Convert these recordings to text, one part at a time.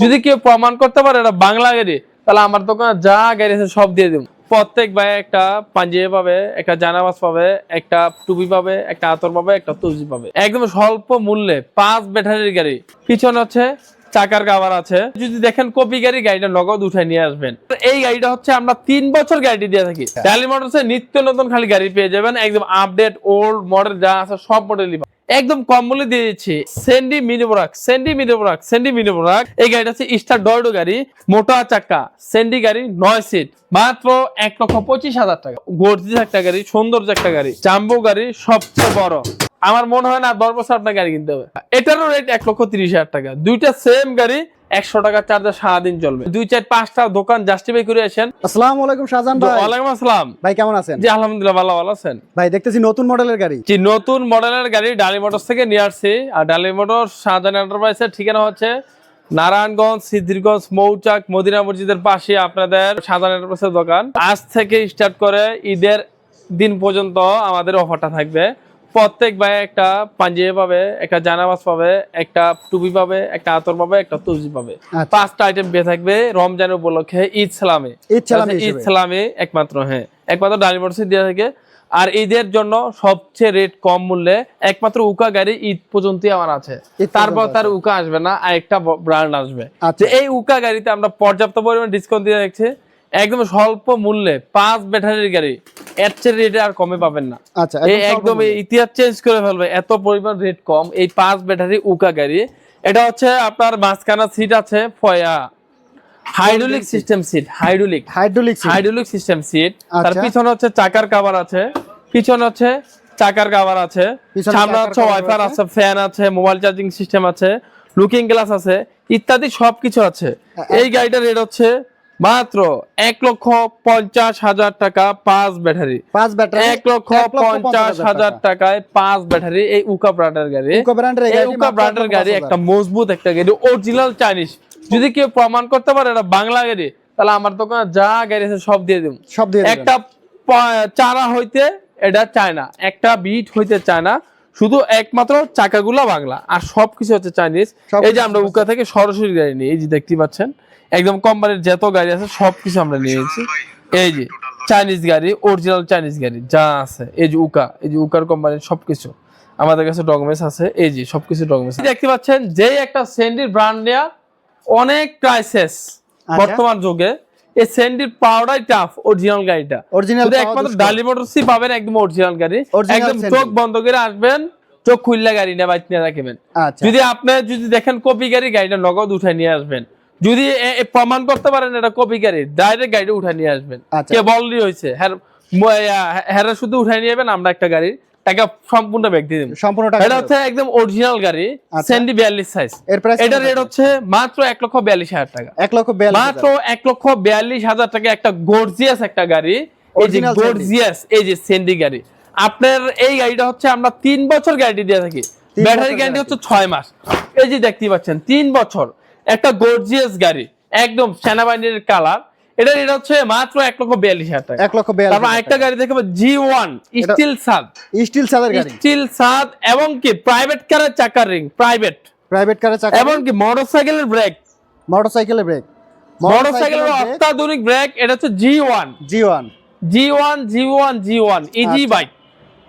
যদি কেউ প্রমাণ করতে পারে এটা বাংলা গাড়ি, তাহলে আমার দোকানে যা গাড়ি আছে সব দিয়ে দেবো। প্রত্যেক ভাই একটা পাঞ্জাবি পাবে, একটা জানাবাস পাবে, একটা টুপি পাবে, একটা আতর পাবে, একটা তুজি পাবে। একদম স্বল্প মূল্যে পাঁচ ব্যাটারির গাড়ি। পিছনে হচ্ছে চাকার কাভার আছে। যদি দেখেন কপি গাড়ি গাড়িটা নগদ উঠে নিয়ে আসবেন। এই গাড়িটা হচ্ছে আমরা তিন বছর গাড়ি দিয়ে থাকি। ডালি মোটরসে নিত্য নতুন খালি গাড়ি পেয়ে যাবেন। একদম আপডেট ওল্ড মডেল যা আছে সব মডেলই একদম কম মূল্যে দিয়ে দিচ্ছি সেন্ডি মিনি বোরাক সেন্ডি মিনি বোরাক সেন্ডি মিনি বোরাক এই গাড়িটা হচ্ছে স্টার ডয়ডো গাড়ি মোটা চাকা সেন্ডি গাড়ি নয় সিট মাত্র এক লক্ষ পঁচিশ হাজার টাকা। গর্জিস একটা গাড়ি সৌন্দর্য একটা গাড়ি জাম্বো গাড়ি সবচেয়ে বড়। আমার মনে হয় না দশ বছর আপনার গাড়ি কিনতে হবে। এটারও রেট এক লক্ষ তিরিশ হাজার টাকা। দুইটা সেম গাড়ি একশো টাকা চার্জার সারাদিন চলবে। দুই চার পাঁচটা দোকান জাস্টিফাই করে আসেন। আসসালামু আলাইকুম শাহজাহান ভাই। ওয়ালাইকুম আসসালাম। ভাই কেমন আছেন? জি আলহামদুলিল্লাহ ভালো ভালো আছেন। ভাই দেখতেছি নতুন মডেলের গাড়ি। জি নতুন মডেলের গাড়ি ডালি মোটরস থেকে নিয়ে আসছি। আর ডালি মোটর শাহজাহান এন্টারপ্রাইজের ঠিকানা হচ্ছে নারায়ণগঞ্জ সিদ্ধিরগঞ্জ মৌচাক মদিনা মসজিদের পাশে আপনাদের শাহজাহান এন্টারপ্রাইজের দোকান। আজ থেকে স্টার্ট করে ঈদের দিন পর্যন্ত আমাদের অফারটা থাকবে। প্রত্যেক ভাই একটা পাঞ্জাবি পাবে একটা জানামাজ পাবে একটা টুপি পাবে একটা আতর পাবে একটা তুলসি পাবে। আচ্ছা। পাঁচটা আইটেম পেয়ে থাকবে রমজান উপলক্ষে ঈদ সালামে। ঈদ সালামে ঈদ সালামে একমাত্র হ্যাঁ। একমাত্র ডালি মোটরসে দেওয়া থাকে। আর ঈদের জন্য সবচেয়ে রেট কম মূল্যে একমাত্র উকা গাড়ি ঈদ পর্যন্ত আমার আছে। তারপর তার উকা আসবে না আর একটা ব্র্যান্ড আসবে। আচ্ছা। এই উকা গাড়িতে আমরা পর্যাপ্ত পরিমাণ ডিসকাউন্ট দিয়ে রাখছি। একদম স্বল্প মূল্যে পাঁচ ব্যাটারির গাড়ি। এর চেয়ে রেটে আর কমে পাবেন না। আচ্ছা এই একদম ইতিহাস চেঞ্জ করে ফেলবে এত পরিমাণ রেট কম এই পাঁচ ব্যাটারি উকা গাড়ি। এটা হচ্ছে আপনার মাঝখানা সিট আছে ফয়া। Hydraulic system seat hydraulic hydraulic hydraulic system seat তার। পিছনে হচ্ছে চাকার কভার আছে। পিছনে হচ্ছে চাকার কভার আছে। সামনে হচ্ছে ওয়াইফার। আছে। ফ্যান আছে মোবাইল চার্জিং সিস্টেম আছে লুকিং গ্লাস আছে ইত্যাদি সবকিছু আছে। এই গাড়িটার রেট হচ্ছে মাত্র এক লক্ষ পঞ্চাশ হাজার টাকা পাঁচ ব্যাটারি। পাঁচ ব্যাটারি এক লক্ষ পঞ্চাশ হাজার টাকায় পাঁচ ব্যাটারি এই উকা ব্র্যান্ডের গাড়ি। উকা মাত্র গাড়ি একটা মজবুত একটা গাড়ি অরিজিনাল চাইনিজ যদি কেউ প্রমাণ করতে পারে এটা বাংলা গাড়ি তাহলে আমার দোকানে যা গাড়ি আছে সব দিয়ে দেবো। সব দিয়ে একটা চারা হইতে এটা চায় না একটা বিট হইতে চায় না শুধু একমাত্র চাকাগুলো বাংলা আর সবকিছু হচ্ছে চাইনিজ এই যে আমরা উকা থেকে সরাসরি গাড়ি নিই এই যে দেখতে পাচ্ছেন। একদম কোম্পানির যত গাড়ি আছে সবকিছু আমরা নিয়েছি। এই যে চাইনিজ গাড়ি অরিজিনাল চাইনিজ গাড়ি যা আছে এই যে উকা এই যে উকার কোম্পানির সবকিছু। আমাদের কাছে ডকুমেন্টস আছে এই যে সবকিছু ডকুমেন্টস দেখতে পাচ্ছেন যেই একটা সেন্ডির ব্র্যান্ড নেয়া অনেক প্রাইসেস আচ্ছা। বর্তমান যুগে এই সেন্ডির পাওয়াটাই টাফ অরিজিনাল গাড়িটা। অরিজিনাল একমাত্র ডালি মোটরসই পাবেন একদম অরিজিনাল গাড়ি। একদম চোখ বন্ধ করে আসবেন চোখ খুললে গাড়ি না বাইক নিয়ে রাখবেন। আচ্ছা। যদি আপনি যদি দেখেন কপি গাড়ি গাড়িটা নগদ উঠে নিয়ে আসবেন। যদি প্রমাণ করতে পারেন এটা কপি গাড়ি ডাইরেক্ট গাড়ি উঠে নিয়ে আসবেন। আচ্ছা। কে বললি হয়েছে হ্যাঁ শুধু উঠে নিয়ে যাবেন আমরা একটা গাড়ি টাকা সম্পূর্ণ ব্যাগ দিয়ে সম্পূর্ণ টাকা এটা হচ্ছে একদম অরিজিনাল গাড়ি। সেন্ডি বিয়াল্লিশ সাইজ এর প্রাইস এটা রেট হচ্ছে মাত্র এক লক্ষ বিয়াল্লিশ হাজার টাকা। এক লক্ষ বিয়াল্লিশ মাত্র এক লক্ষ বিয়াল্লিশ হাজার টাকা একটা গর্জিয়াস একটা গাড়ি এই যে গর্জিয়াস এই যে সেন্ডি গাড়ি। আপনার এই গাড়িটা হচ্ছে আমরা তিন বছর গ্যারান্টি দিয়ে থাকি। ব্যাটারি গ্যারান্টি হচ্ছে ছয় মাস। এই যে দেখতে পাচ্ছেন তিন বছর। একটা গর্জিয়াস গাড়ি একদম সেনাবাহিনীর কালার এটা এটা হচ্ছে মাত্র এক লক্ষ বিয়াল্লিশ হাজার টাকা। এক লক্ষ বিয়াল্লিশ তারপর আরেকটা গাড়ি দেখব G one steel shade still সাদের গাড়ি। স্টিল সাদ এবং কি প্রাইভেট কারের চাকার রিং প্রাইভেট প্রাইভেট কারের চাকা এবং কি মোটরসাইকেলের ব্রেক মোটরসাইকেলের ব্রেক মোটরসাইকেলের অত্যাধুনিক ব্রেক এটা হচ্ছে G one G one G one G one G one easy. Bike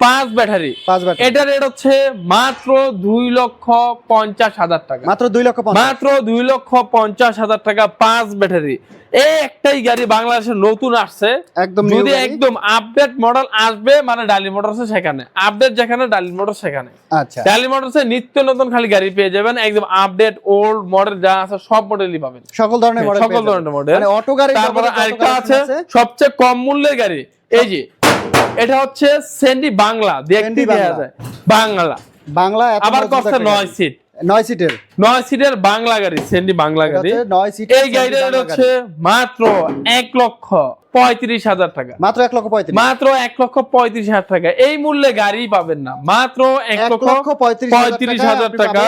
পাঁচ ব্যাটারি। পাঁচ ব্যাটারি। এটা রেট হচ্ছে মাত্র দুই লক্ষ পঞ্চাশ হাজার টাকা। মাত্র দুই লক্ষ মাত্র দুই লক্ষ পঞ্চাশ হাজার টাকা পাঁচ ব্যাটারি। এই একটাই গাড়ি বাংলাদেশে নতুন আসছে। একদম যদি একদম আপডেট মডেল আসবে মানে ডালি মোটরস সেখানে। আপডেট যেখানে ডালি মোটর সেখানে। আচ্ছা। ডালি মোটরসে নিত্য নতুন খালি গাড়ি পেয়ে যাবেন। একদম আপডেট ওল্ড মডেল যা আছে সব মডেলই পাবেন। সকল ধরনের মডেল সকল ধরনের মডেল মানে অটো গাড়ি তারপরে আরেকটা আছে। সবচেয়ে কম মূল্যের গাড়ি। এই যে এটা হচ্ছে সেন্ডি বাংলা দেখতে বাংলা। যায়? বাংলা বাংলা আবার কষ্ট নয় সিট নয় সিটের নয় সিটের বাংলা গাড়ি সেন্ডি বাংলা গাড়ি। নয় সিট এই গাড়িটা হচ্ছে মাত্র এক লক্ষ পঁয়ত্রিশ হাজার টাকা। মাত্র এক লক্ষ পঁয়ত্রিশ। মাত্র এক লক্ষ পঁয়ত্রিশ হাজার টাকা। এই মূল্যে গাড়ি পাবেন না। মাত্র এক লক্ষ পঁয়ত্রিশ হাজার টাকা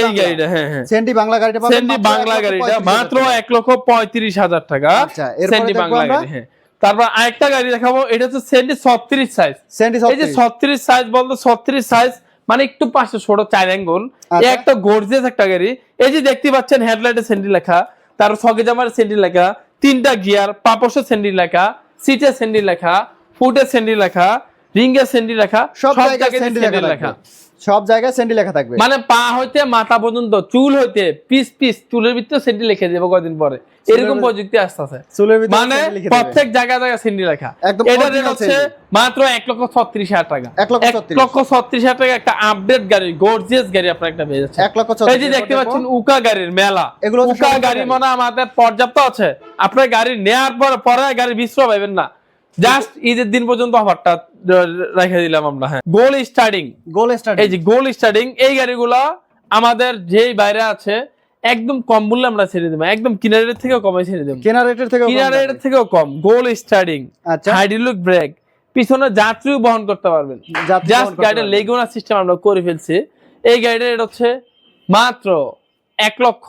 এই গাড়িটা হ্যাঁ হ্যাঁ। সেন্ডি বাংলা গাড়িটা সেন্ডি বাংলা গাড়িটা মাত্র এক লক্ষ পঁয়ত্রিশ হাজার টাকা। আচ্ছা, সেন্ডি বাংলা গাড়ি হ্যাঁ। তারপর আরেকটা গাড়ি দেখাবো এটা হচ্ছে সেন্ডি ছত্রিশ সাইজ সেন্ডি এই যে ছত্রিশ। সাইজ বলতো ছত্রিশ সাইজ মানে একটু পাশে ছোট চার অ্যাঙ্গল আচ্ছা। একটা গর্জিয়াস একটা গাড়ি। এই যে দেখতে পাচ্ছেন হেডলাইটে সেন্ডি লেখা তার সগে জামার সেন্ডি লেখা তিনটা গিয়ার পাপসের সেন্ডি লেখা সিটের সেন্ডি লেখা ফুটের সেন্ডি লেখা রিঙ্গের সেন্ডি লেখা সব জায়গায় সেন্ডি লেখা সব জায়গায় স্যান্ডি লেখা থাকবে। মানে পা হইতে মাথা পর্যন্ত চুল হইতে পিস পিস চুলের ভিতরে সেন্ডি লিখে দেবো কদিন পরে। এরকম প্রযুক্তি আসতেছে। চুলের ভিতরে মানে। প্রত্যেক জায়গায় জায়গায় সেন্ডি লেখা। একদম এটা রেট হচ্ছে মাত্র এক লক্ষ ছত্রিশ হাজার টাকা। এক লক্ষ ছত্রিশ। হাজার টাকা একটা আপডেট গাড়ি গর্জিয়াস গাড়ি আপনার একটা পেয়ে যাচ্ছে এক লক্ষ এই যে দেখতে পাচ্ছেন উকা গাড়ির মেলা। এগুলো উকা গাড়ি। মানে আমাদের পর্যাপ্ত আছে। আপনার গাড়ি নেওয়ার পর পরে গাড়ি বিশ্র পাইবেন না। জাস্ট ঈদের দিন পর্যন্ত অফারটা রেখে দিলাম আমরা হ্যাঁ। গোল স্টার্টিং গোল স্টার্ট এই যে গোল স্টার্টিং এই গাড়িগুলো আমাদের যেই বাইরে আছে একদম কম মূল্যে আমরা ছেড়ে দেবো। একদম কিনারের থেকেও কমে ছেড়ে দেবো। কেনা রেটের থেকে কিনারের থেকেও কম। গোল স্টার্টিং আচ্ছা। হাইড্রোলিক ব্রেক পিছনে যাত্রীও বহন করতে পারবেন। জাস্ট গাড়ির লেগুনা সিস্টেম আমরা করে ফেলছি। এই গাড়িটার এটা হচ্ছে মাত্র এক লক্ষ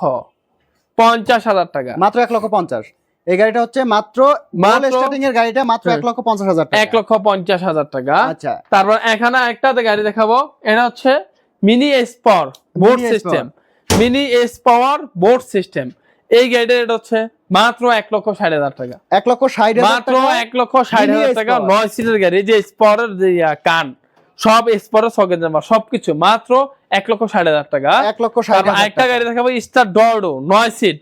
পঞ্চাশ হাজার টাকা। মাত্র এক লক্ষ পঞ্চাশ। এই গাড়িটা হচ্ছে মাত্র স্টার্টিং এর গাড়িটা মাত্র হ্যাঁ। এক লক্ষ পঞ্চাশ হাজার টাকা। এক লক্ষ পঞ্চাশ হাজার টাকা। আচ্ছা। তারপর এখানে একটা গাড়ি দেখাবো। এটা হচ্ছে mini S power board system mini S power board system এই গাড়িটার এটা হচ্ছে মাত্র এক লক্ষ ষাট হাজার টাকা। এক লক্ষ ষাট মাত্র এক লক্ষ ষাট হাজার টাকা নয় সিটের গাড়ি। যে স্পরের যে কান সব স্পরের সকেট সবকিছু মাত্র এক লক্ষ ষাট হাজার টাকা। এক লক্ষ ষাট টাকা। গাড়ি দেখাবো স্টার ডরডো নয় সিট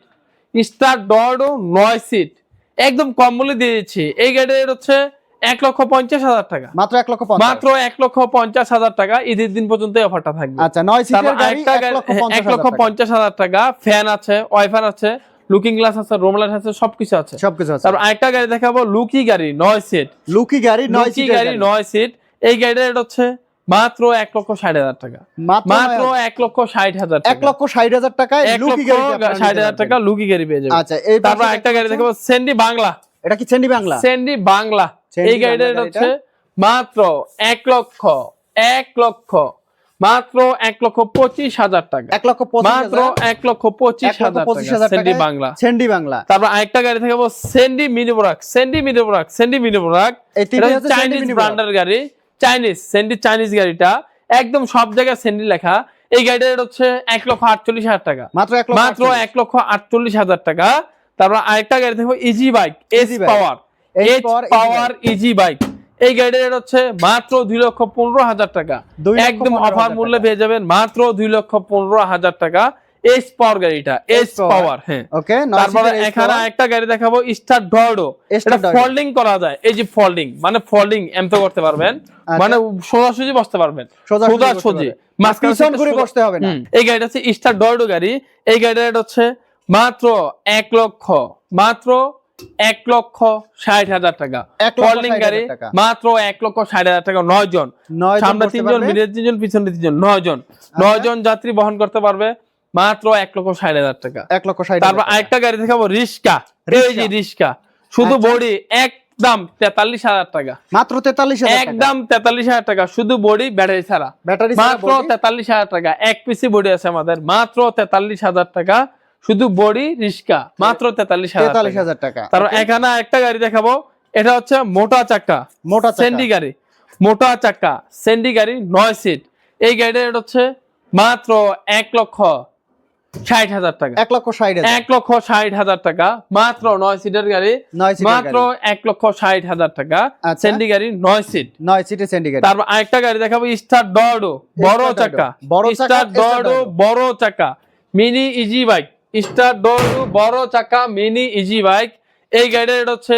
স্টার ডরডো নয় সিট। একদম কম মূল্যে দিয়ে দিচ্ছি। এই গাড়ির হচ্ছে এক লক্ষ পঞ্চাশ হাজার টাকা। মাত্র এক লক্ষ মাত্র এক লক্ষ পঞ্চাশ হাজার টাকা। ঈদের দিন পর্যন্ত অফারটা থাকবে। আচ্ছা নয় সিটের গাড়ি এক লক্ষ পঞ্চাশ হাজার টাকা। ফ্যান আছে ওয়াইফার আছে লুকিং গ্লাস আছে রোম লাইট আছে সবকিছু আছে। সবকিছু আছে। তারপর আরেকটা গাড়ি দেখাবো লুকি গাড়ি নয় সিট লুকি গাড়ি নয় গাড়ি গাড়ি। নয় সিট এই গাড়িটা হচ্ছে মাত্র এক লক্ষ ষাট হাজার টাকা। মাত্র এক লক্ষ ষাট হাজার এক লক্ষ ষাট হাজার টাকায় এক লুকি লক্ষ গাড়ি ষাট হাজার টাকা। লুকি গাড়ি পেয়ে যাবে আচ্ছা এই তারপর একটা গাড়ি দেখাবো সেন্ডি বাংলা এটা কি চেন্ডি বাংলা সেন্ডি বাংলা এই গাড়িটার বাংলা হচ্ছে মাত্র এক লক্ষ এক লক্ষ মাত্র এক লক্ষ পঁচিশ হাজার টাকা। এক লক্ষ মাত্র এক লক্ষ পঁচিশ হাজার পঁচিশ হাজার সেন্ডি বাংলা চেন্ডি বাংলা তারপর আরেকটা গাড়ি দেখাবো সেন্ডি মিনি বোরাক সেন্ডি মিনি বোরাক সেন্ডি মিনি বোরাক সেন্ডি চাইনিজ ব্র্যান্ডের গাড়ি। চাইনিজ সেন্ডি চাইনিজ গাড়িটা। একদম সব জায়গায় সেন্ডি লেখা। এই গাড়িটার রেট হচ্ছে এক লক্ষ আটচল্লিশ হাজার টাকা। মাত্র মাত্র এক লক্ষ আটচল্লিশ হাজার টাকা। তারপর আরেকটা গাড়ি দেখব easy bike S. Power power easy bike এই গাড়ির রেট হচ্ছে মাত্র দুই লক্ষ পনেরো হাজার টাকা। একদম অফার মূল্যে পেয়ে যাবেন মাত্র দুই লক্ষ পনেরো হাজার টাকা। এস পাওয়ার গাড়িটা এস। পাওয়ার হ্যাঁ। ওকে তারপরে এখানে একটা গাড়ি দেখাবো স্টার ডর্ডো এটা ফোল্ডিং করা যায় এই যে ফোল্ডিং মানে ফোল্ডিং এমতো করতে পারবেন। মানে সোজাসুজি বসতে পারবেন। সোজাসুজি বসতে। মাঝখানে ঘুরে হবে না। এই গাড়িটা হচ্ছে স্টার ডর্ডো গাড়ি। এই গাড়িটা হচ্ছে মাত্র এক লক্ষ মাত্র এক লক্ষ ষাট হাজার টাকা। ফোল্ডিং গাড়ি মাত্র এক লক্ষ ষাট হাজার টাকা নয় জন। সামনে তিনজন। তিনজন পিছনে তিনজন নয় জন। নয় জন যাত্রী বহন করতে পারবে। মাত্র এক লক্ষ ষাট হাজার টাকা। এক লক্ষ ষাট তারপর আরেকটা গাড়ি দেখাবো রিস্কা। এই যে রিস্কা। শুধু আচ্ছা। বডি একদম তেতাল্লিশ হাজার টাকা। মাত্র তেতাল্লিশ একদম তেতাল্লিশ হাজার টাকা। শুধু বডি ব্যাটারি ছাড়া। ব্যাটারি মাত্র তেতাল্লিশ হাজার টাকা। এক পিসি বডি আছে আমাদের। মাত্র তেতাল্লিশ হাজার টাকা। শুধু বডি রিস্কা। মাত্র তেতাল্লিশ হাজার তেতাল্লিশ টাকা। হাজার টাকা। তারপর এখানে একটা গাড়ি দেখাবো। এটা হচ্ছে মোটা চাকা মোটা। সেন্ডি গাড়ি। মোটা চাকা সেন্ডি গাড়ি নয় সিট। এই গাড়িটা হচ্ছে মাত্র এক লক্ষ ষাট হাজার টাকা। এক লক্ষ ষাট এক লক্ষ ষাট হাজার টাকা। মাত্র নয় সিটের গাড়ি। মাত্র এক লক্ষ ষাট হাজার টাকা। আচ্ছা। সেন্ডি গাড়ি নয় সিট নয় সিটের সেন্ডি গাড়ি। তারপর আরেকটা গাড়ি দেখাবো স্টার ডর্ডো বড় চাকা। বড় চাকা, স্টার Dorado। বড় চাকা। Mini easy bike star Dorado বড় চাকা মিনি ইজি বাইক এই গাড়ির হচ্ছে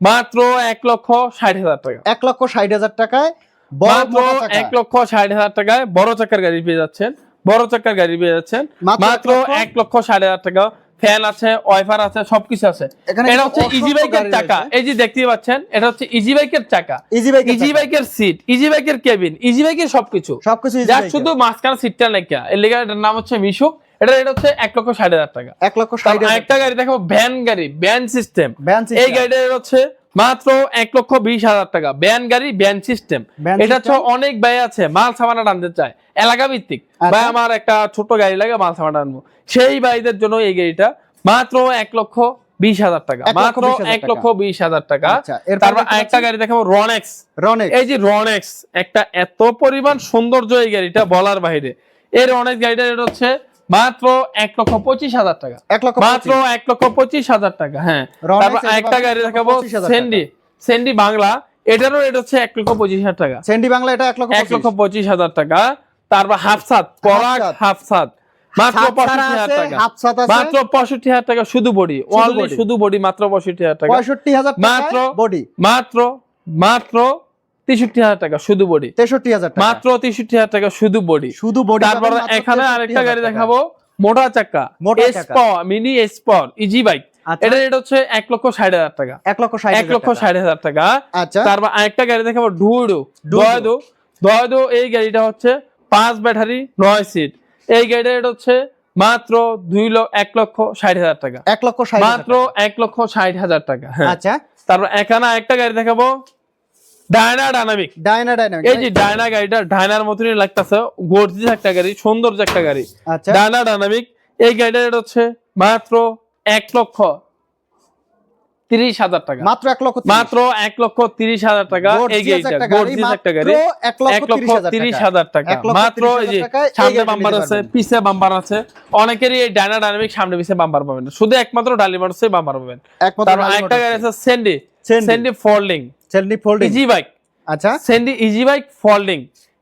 মাত্র এক লক্ষ ষাট হাজার টাকা। এক লক্ষ ষাট হাজার টাকায় মাত্র এক লক্ষ ষাট হাজার টাকায় বড় চাকার গাড়ি পেয়ে যাচ্ছেন। বড় চাকার গাড়ি পেয়ে যাচ্ছেন। মাত্র এক লক্ষ- ষাট হাজার টাকা। ফ্যান আছে ওয়াইফার আছে সবকিছু আছে। এটা হচ্ছে ইজি বাইকের চাকা। এই যে দেখতে পাচ্ছেন এটা হচ্ছে ইজি বাইকের চাকা। ইজি বাইক ইজি বাইকের সিট ইজি বাইকের কেবিন ইজি বাইকের সবকিছু। সবকিছু যা শুধু মাঝখানে সিটটা নাকি এর লেগে এটার নাম হচ্ছে মিশুক এটা এটা হচ্ছে এক লক্ষ ষাট হাজার টাকা। এক লক্ষ ষাট হাজার আরেকটা গাড়ি দেখো ভ্যান গাড়ি ভ্যান সিস্টেম এই গাড়িটা হচ্ছে মাত্র এক লক্ষ বিশ হাজার টাকা। ভ্যান গাড়ি ভ্যান সিস্টেম এটা system? অনেক ব্যয় আছে মাল সামানা টানতে চায়। এলাকা ভিত্তিক। আচ্ছা। ভাই আমার একটা ছোট গাড়ি লাগে মাল সামানা টানবো। সেই ভাইদের জন্য এই গাড়িটা মাত্র এক লক্ষ বিশ হাজার টাকা। মাত্র এক। লক্ষ বিশ হাজার টাকা। আচ্ছা তারপর একটা গাড়ি দেখাবো রনেক্স রনেক এই যে রনেক্স একটা এত পরিমাণ সৌন্দর্য এই গাড়িটা বলার বাইরে। এই রনেক্স গাড়িটা এটা হচ্ছে মাত্র এক লক্ষ পঁচিশ হাজার টাকা। এক লক্ষ মাত্র এক লক্ষ পঁচিশ হাজার টাকা হ্যাঁ। তারপর একটা গাড়ি দেখাবো সেন্ডি সেন্ডি বাংলা এটারও রেট হচ্ছে এক লক্ষ পঁচিশ হাজার টাকা। সেন্ডি বাংলা এটা এক লক্ষ এক লক্ষ পঁচিশ। হাজার টাকা। তারপর হাফসাত পরাগ। হাফসাত। মাত্র পঁয়ষট্টি হাজার টাকা। মাত্র পঁয়ষট্টি হাজার টাকা শুধু বডি। শুধু বডি মাত্র পঁয়ষট্টি হাজার টাকা। পঁয়ষট্টি হাজার মাত্র বডি মাত্র মাত্র তেষট্টি হাজার টাকা শুধু বডি। তেষট্টি হাজার মাত্র তেষট্টি হাজার টাকা শুধু বডি। শুধু বডি তারপর এখানে আরেকটা গাড়ি দেখাবো মোটা চাকা মিনি এসপর ইজি বাইক এটা রেট হচ্ছে এক লক্ষ ষাট হাজার টাকা। এক লক্ষ এক লক্ষ ষাট হাজার টাকা। আচ্ছা। তারপর আরেকটা গাড়ি দেখাবো ডুডো ডুডো। দয়দো দয়দো এই গাড়িটা হচ্ছে পাঁচ ব্যাটারি নয় সিট। এই গাড়িটা রেট হচ্ছে মাত্র দুই লক্ষ এক লক্ষ ষাট হাজার টাকা। এক লক্ষ মাত্র এক লক্ষ ষাট হাজার টাকা। হ্যাঁ। আচ্ছা। তারপর এখানে একটা গাড়ি দেখাবো ডায়না ডায়নামিক ডায়না ডায়নামিক এই যে ডায়না গাড়িটা ডায়নার মতনই লাগতেছে গর্জিস একটা গাড়ি সৌন্দর্য একটা গাড়ি। আচ্ছা। ডায়না ডায়নামিক এই গাড়িটার রেট হচ্ছে মাত্র এক লক্ষ তিরিশ হাজার টাকা। মাত্র এক লক্ষ তিরিশ। মাত্র এক লক্ষ তিরিশ হাজার টাকা এই গাড়িটা একটা গাড়ি, গর্জিস একটা গাড়ি। এক লক্ষ তিরিশ হাজার টাকা। মাত্র এই যে সামনে গাড়িটা আছে পিছে বাম্পার আছে। অনেকেরই এই ডায়না ডায়নামিক সামনে পিছে পাবেন শুধু একমাত্র ডালিমার আছে বাম্পার পাবেন। একমাত্র একটা গাড়ি আছে। সেন্ডি। সেন্ডি ফোল্ডিং ফোল্ডিং ইজি বাইক আচ্ছা। সেন্ডি ইজি বাইক ফোল্ডিং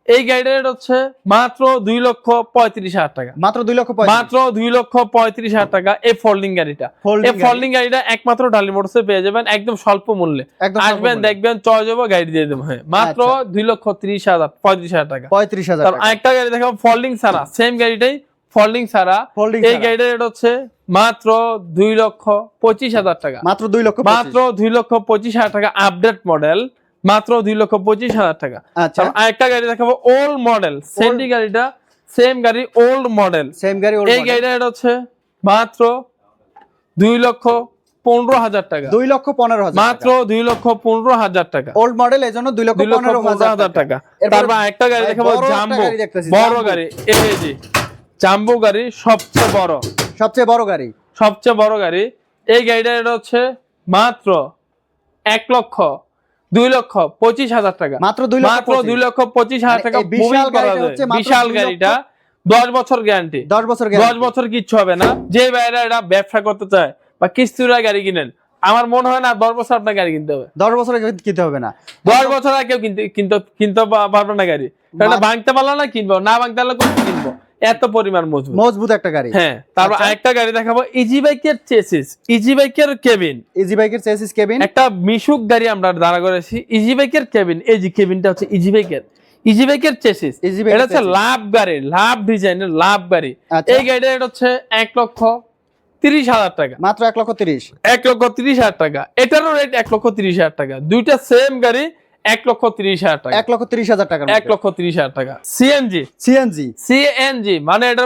এই রেট হচ্ছে মাত্র দুই লক্ষ পঁয়ত্রিশ হাজার টাকা। মাত্র দুই লক্ষ মাত্র দুই লক্ষ পঁয়ত্রিশ হাজার টাকা এই ফোল্ডিং গাড়িটা। এই ফোল্ডিং গাড়িটা একমাত্র ডালি মোটরসে পেয়ে যাবেন একদম স্বল্প মূল্যে। আসবেন দেখবেন চয় যাব গাড়ি দিয়ে দেবো। হ্যাঁ মাত্র আচ্ছা। দুই লক্ষ ত্রিশ হাজার পঁয়ত্রিশ হাজার টাকা। পঁয়ত্রিশ হাজার টাকা। গাড়ি দেখাবো ফোল্ডিং ছাড়া সেম গাড়িটাই ফোল্ডিং ছাড়া এই। গাড়িটার রেট হচ্ছে মাত্র দুই লক্ষ পঁচিশ হাজার টাকা। মাত্র দুই লক্ষ মাত্র দুই লক্ষ পঁচিশ হাজার টাকা আপডেট মডেল মাত্র দুই লক্ষ পঁচিশ হাজার টাকা। আচ্ছা। আরেকটা গাড়ি দেখাবো ওল্ড মডেল সেন্ডি গাড়িটা সেম গাড়ি ওল্ড মডেল সেম গাড়ি এই। গাড়িটা রেট হচ্ছে মাত্র দুই লক্ষ পনেরো হাজার টাকা। দুই লক্ষ পনেরো হাজার মাত্র দুই লক্ষ পনেরো হাজার টাকা। ওল্ড মডেল এই জন্য দুই লক্ষ পনেরো হাজার টাকা। তারপর একটা গাড়ি দেখাবো জাম্বো গাড়ি বড়। গাড়ি এই যে। জাম্বো গাড়ি সবচেয়ে বড়। সবচেয়ে বড় গাড়ি। সবচেয়ে বড় গাড়ি। এই গাড়িটা হচ্ছে মাত্র এক লক্ষ দুই লক্ষ পঁচিশ হাজার টাকা। মাত্র দুই মাত্র দুই লক্ষ পঁচিশ হাজার টাকা বিশাল মাত্র বিশাল গাড়িটা দশ বছর গ্যারান্টি দশ বছর দশ বছর কিচ্ছু হবে না। যে ভাইরা এটা ব্যবসা করতে চায় বা কিস্তিরা গাড়ি কিনেন আমার মনে হয় না দশ বছর আপনার গাড়ি কিনতে হবে। দশ বছর কিনতে হবে না। দশ বছর আর কেউ কিনতে কিনতে কিনতে পারবে না গাড়ি। কারণ ভাঙতে পারল না কিনবো। না ভাঙতে পারলে কোন কিনবো। এত পরিমাণ মজবুত। মজবুত একটা গাড়ি। হ্যাঁ তারপর আচ্ছা। আরেকটা গাড়ি দেখাবো ইজি বাইকের চেসিস ইজি বাইকের কেবিন ইজি বাইকের চেসিস কেবিন একটা মিশুক গাড়ি আমরা দাঁড়া করেছি ইজি বাইকের কেবিন এই যে কেবিনটা হচ্ছে ইজি বাইকের ইজি বাইকের চেসিস ইজি এটা হচ্ছে লাভ গাড়ি লাভ ডিজাইনের লাভ গাড়ি। আচ্ছা। এই গাড়িটা এটা হচ্ছে এক লক্ষ তিরিশ হাজার টাকা। মাত্র এক লক্ষ তিরিশ। এক লক্ষ তিরিশ হাজার টাকা। এটারও রেট এক লক্ষ তিরিশ হাজার টাকা। দুইটা সেম গাড়ি এক লক্ষ তিরিশ হাজার টাকা। এক লক্ষ তিরিশ হাজার টাকা এক লক্ষ তিরিশ হাজার টাকা। সিএনজি সিএনজি সিএনজি মানে এটা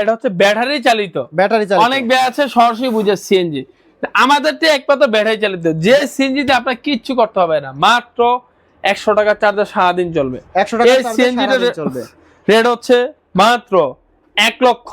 এটা হচ্ছে ব্যাটারি চালিত। ব্যাটারি চালিত। অনেক ব্যয় আছে সরাসরি বুঝে সিএনজি আমাদেরটা একমাত্র ব্যাটারি চালিত। যে সিএনজিতে আপনার কিচ্ছু করতে হবে না মাত্র একশো টাকা চার্জার সারাদিন চলবে। একশো টাকা সিএনজি চলবে। রেট হচ্ছে মাত্র এক লক্ষ।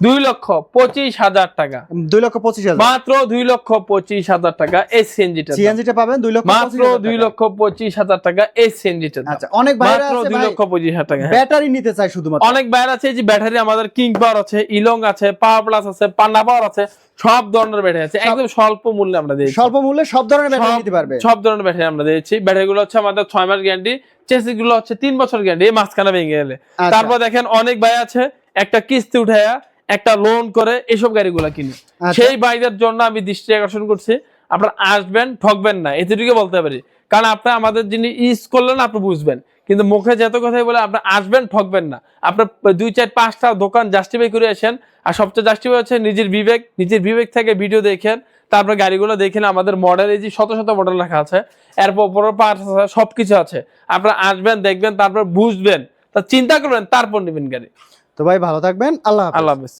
দুই লক্ষ পঁচিশ হাজার টাকা। দুই লক্ষ পঁচিশ হাজার। মাত্র দুই লক্ষ পঁচিশ হাজার টাকা এই সিএনজিটা সিএনজিটা পাবেন দুই লক্ষ মাত্র দুই লক্ষ পঁচিশ হাজার টাকা এই সিএনজিটা আচ্ছা অনেক মাত্র দুই লক্ষ পঁচিশ হাজার টাকা। ব্যাটারি নিতে চাই শুধুমাত্র। অনেক বাইর আছে যে ব্যাটারি আমাদের কিং পাওয়ার আছে ইলং আছে পাওয়ার প্লাস আছে পান্ডা পাওয়ার আছে সব ধরনের ব্যাটারি আছে। একদম স্বল্প মূল্যে আমরা দিয়েছি। স্বল্প মূল্যে সব ধরনের ব্যাটারি নিতে পারবে। সব ধরনের ব্যাটারি আমরা দিয়েছি। ব্যাটারি গুলো হচ্ছে আমাদের ছয় মাস গ্যারান্টি। চেসিসগুলো হচ্ছে তিন বছর গ্যারান্টি এই মাঝখানে ভেঙে গেলে। আচ্ছা। তারপর দেখেন অনেক ভাই আছে একটা কিস্তি উঠায়া একটা লোন করে এসব গাড়িগুলো কিনে। আচ্ছা। সেই ভাইদের জন্য আমি দৃষ্টি আকর্ষণ করছি। আপনারা আসবেন ঠকবেন না এতটুকু বলতে পারি। কারণ আপনি আমাদের যিনি ইউজ করলেন আপনি বুঝবেন। কিন্তু মুখে যত কথাই বলে আপনি আসবেন ঠকবেন না। আপনার দুই চার পাঁচটা দোকান জাস্টিফাই করে আসেন। আর সবচেয়ে জাস্টিফাই হচ্ছে নিজের বিবেক নিজের বিবেক থেকে ভিডিও দেখেন। তারপর গাড়িগুলো দেখেন আমাদের মডেল এই যে শত শত মডেল রাখা আছে। এরপর পার্টস আছে সবকিছু আছে। আপনারা আসবেন দেখবেন তারপর বুঝবেন। তা চিন্তা করবেন তারপর নেবেন গাড়ি। তো ভাই ভালো থাকবেন। আল্লাহ আল্লাহ হাফেজ।